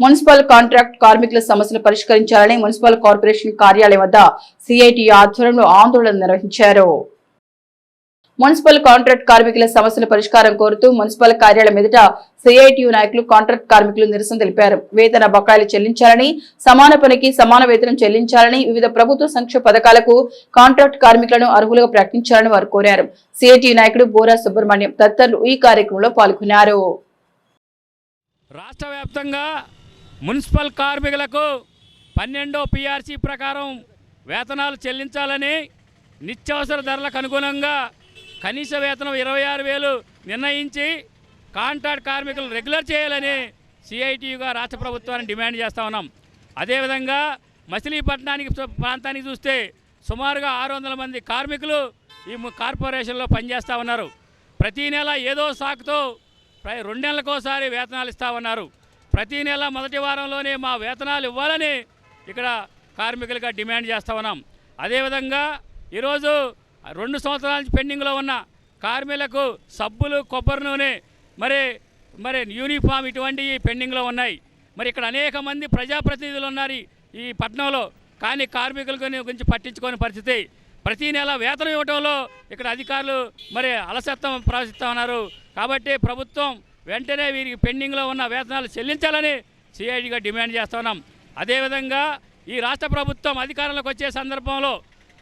Municipal contract కార్మికుల సమస్యలు పరిష్కరించాలని మున్సిపల్ కార్పొరేషన్ కార్యాలయం వద్ద సిఐటి ఆధ్వర్యంలో ఆందోళన నిర్వహించారు. మున్సిపల్ కాంట్రాక్ట్ కార్మికుల సమస్యల పరిష్కారం కోరుతూ మున్సిపల్ కార్యాలయం ఎదుట సిఐటియు నాయకులు కాంట్రాక్ట్ కార్మికులు నిరసన తెలిపారు. వేతన బకాయిలు చెల్లించాలని సమాన పనికి సమాన వేతనం చెల్లించాలని వివిధ ప్రభుత్వ సంక్షేమ పథకాలకు కాంట్రాక్ట్ కార్మికులను అర్హులుగా ప్రకటించాలని వారు కోరారు. సిఐటియు నాయకుడు బోరా సుబ్రహ్మణ్యం తదితరులు ఈ కార్యక్రమంలో పాల్గొన్నారు. రాష్ట్ర వ్యాప్తంగా మున్సిపల్ కార్మికులకు పన్నెండో పిఆర్సీ ప్రకారం వేతనాలు చెల్లించాలని నిత్యావసర ధరలకు అనుగుణంగా కనీస వేతనం ఇరవై ఆరు వేలు నిర్ణయించి కాంట్రాక్ట్ కార్మికులు రెగ్యులర్ చేయాలని సిఐటియుగా రాష్ట్ర ప్రభుత్వాన్ని డిమాండ్ చేస్తూ ఉన్నాం. అదేవిధంగా మచిలీపట్నానికి ప్రాంతానికి చూస్తే సుమారుగా ఆరు వందల మంది కార్మికులు ఈ కార్పొరేషన్లో పనిచేస్తూ ఉన్నారు. ప్రతీ నెల ఏదో సాకుతో ప్రై రెండు నెలలకోసారి వేతనాలు ఇస్తా ఉన్నారు. ప్రతీ నెల మొదటి వారంలోనే మా వేతనాలు ఇవ్వాలని ఇక్కడ కార్మికులుగా డిమాండ్ చేస్తూ ఉన్నాం. అదేవిధంగా ఈరోజు రెండు సంవత్సరాల నుంచి పెండింగ్లో ఉన్న కార్మికులకు సబ్బులు కొబ్బరి నూనె మరి మరి యూనిఫామ్ ఇటువంటివి పెండింగ్లో ఉన్నాయి. మరి ఇక్కడ అనేక మంది ప్రజాప్రతినిధులు ఉన్నారు ఈ- పట్టణంలో. కానీ కార్మికుల గురించి పట్టించుకోని పరిస్థితి. ప్రతి నెల వేతనం ఇవ్వడంలో ఇక్కడ అధికారులు మరి అలసత్వం ప్రవహిస్తూ ఉన్నారు. కాబట్టి ప్రభుత్వం వెంటనే వీరికి పెండింగ్లో ఉన్న వేతనాలు చెల్లించాలని సిఐడిగా డిమాండ్ చేస్తున్నాం అదేవిధంగా ఈ రాష్ట్ర ప్రభుత్వం అధికారంలోకి వచ్చే సందర్భంలో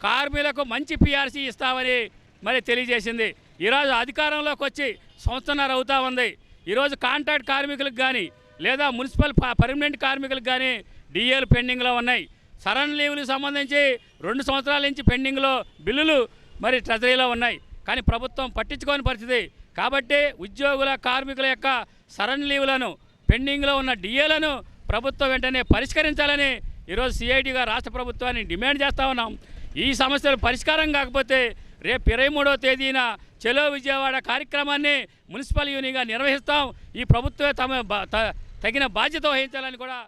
కార్మికులకు మంచి పిఆర్సీ ఇస్తామని మరి తెలియజేసింది. ఈరోజు అధికారంలోకి వచ్చి సంవత్సరాలు అవుతా ఉంది. ఈరోజు కాంట్రాక్ట్ కార్మికులకు కానీ లేదా మున్సిపల్ పర్మనెంట్ కార్మికులకు కానీ డిఏలు పెండింగ్లో ఉన్నాయి. సరన్ లీవులకు సంబంధించి రెండు సంవత్సరాల నుంచి పెండింగ్లో బిల్లులు మరి ట్రెజరీలో ఉన్నాయి. కానీ ప్రభుత్వం పట్టించుకోని పరిస్థితి. కాబట్టి ఉద్యోగుల కార్మికుల యొక్క సరన్ లీవులను పెండింగ్లో ఉన్న డిఏలను ప్రభుత్వం వెంటనే పరిష్కరించాలని ఈరోజు సిఐటిగా రాష్ట్ర ప్రభుత్వాన్ని డిమాండ్ చేస్తూ ఉన్నాం. ఈ సమస్యలు పరిష్కారం కాకపోతే రేపు ఇరవై మూడో తేదీన చెలో విజయవాడ కార్యక్రమాన్ని మున్సిపల్ యూనిగా నిర్వహిస్తాం. ఈ ప్రభుత్వమే తమ బా- త- తగిన బాధ్యత వహించాలని కూడా